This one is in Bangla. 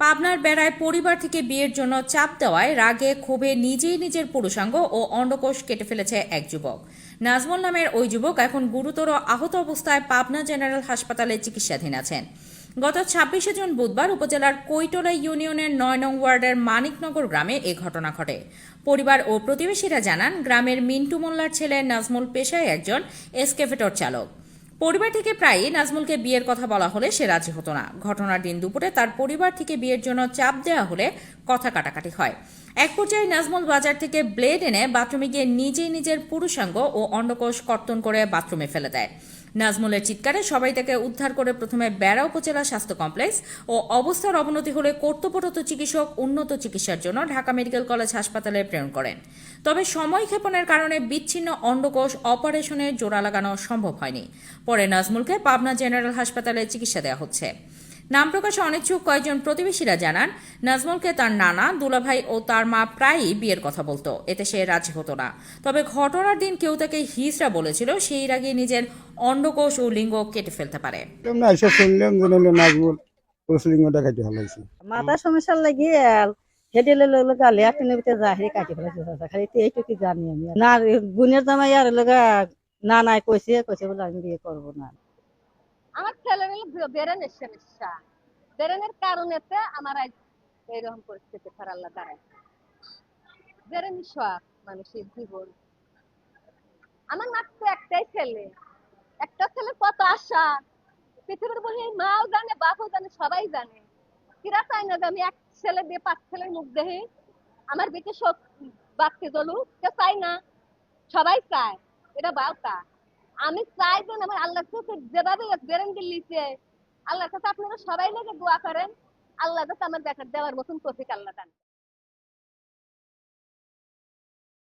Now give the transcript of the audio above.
পাবনার বেড়ায় পরিবার থেকে বিয়ের জন্য চাপ দেওয়ায় রাগে ক্ষোভে নিজেই নিজের পুরুষাঙ্গ ও অন্ডকোষ কেটে ফেলেছে এক যুবক। নাজমুল নামের ওই যুবক এখন গুরুতর আহত অবস্থায় পাবনা জেনারেল হাসপাতালে চিকিৎসাধীন আছেন। গত ছাব্বিশে জুন বুধবার উপজেলার কৈটলা ইউনিয়নের নয় নং ওয়ার্ডের মানিকনগর গ্রামে এ ঘটনা ঘটে। পরিবার ও প্রতিবেশীরা জানান, গ্রামের মিন্টু মোল্লার ছেলে নাজমুল পেশায় একজন এসকেভেটর চালক। পরিবার থেকে প্রায়ই নাজমুলকে বিয়ের কথা বলা হলে সে রাজি হতো না। ঘটনার দিন দুপুরে তার পরিবার থেকে বিয়ের জন্য চাপ দেওয়া হলে কথা কাটাকাটি হয়। এক পর্যায়ে নাজমুল বাজার থেকে ব্লেড এনে বাথরুমে গিয়ে নিজেই নিজের পুরুষাঙ্গ ও অন্ডকোষ কর্তন করে বাথরুমে ফেলে দেয়। নাজমুলের চিৎকারে সবাই তাকে উদ্ধার করে প্রথমে বেড়া উপজেলা স্বাস্থ্য কমপ্লেক্স ও অবস্থার অবনতি হলে কর্তব্যরত চিকিৎসক উন্নত চিকিৎসার জন্য ঢাকা মেডিকেল কলেজ হাসপাতালে প্রেরণ করেন। তবে সময় ক্ষেপণের কারণে বিচ্ছিন্ন অন্ডকোষ অপারেশনে জোড়া লাগানো সম্ভব হয়নি। পরে নাজমুলকে পাবনা জেনারেল হাসপাতালে চিকিৎসা দেওয়া হচ্ছে। নাম প্রকাশে অনিচ্ছুক কয়েকজন প্রতিবেশীরা জানান নাজমুলকে তার নানা দুলাভাই ও তার মা প্রায়ই বিয়ের কথা বলতো। এতে সে রাজি হতো না। তবে ঘটনার দিন কেউ তাকে হিজড়া বলেছিল সেই আগে নিজের অন্ডকোষ ও লিঙ্গ কেটে ফেলতে পারে। এমনি এসে শুনলাম নাজমুল কাটি হালাইছে মাথা সমস্যার লাগি হেঁটে গালে একটা নেবিতে যা হে কাটি ফেলেছে খালি তো এইটুকু জানি আমি। না বোনের জামাই আর লগা না নাই কইছে কইছে বলে আমি বিয়ে করব না। বেরেনের সমস্যা বেরেনের আমার আজ পরিস্থিতি মানুষের জীবন। আমার মাত্র একটাই ছেলে। একটা কত আশা। পৃথিবীর বলি মাও জানে, বাপও জানে, সবাই জানে। কিরা চায় না আমি এক ছেলে দিয়ে পাঁচ ছেলের মুখ দেখি আমার বেটে সব বাচ্চা চলুক? কেউ চায় না। সবাই চায়। এটা বাউটা আমি চাই যে আমার আল্লাহ কাছে যেভাবে বেরেন লিখে আল্লাহর কাছে আপনারা সবাই লেগে দোয়া করেন। আল্লাহ যাতে আমার দেখা দেওয়ার মতন তফিক আল্লাহ দান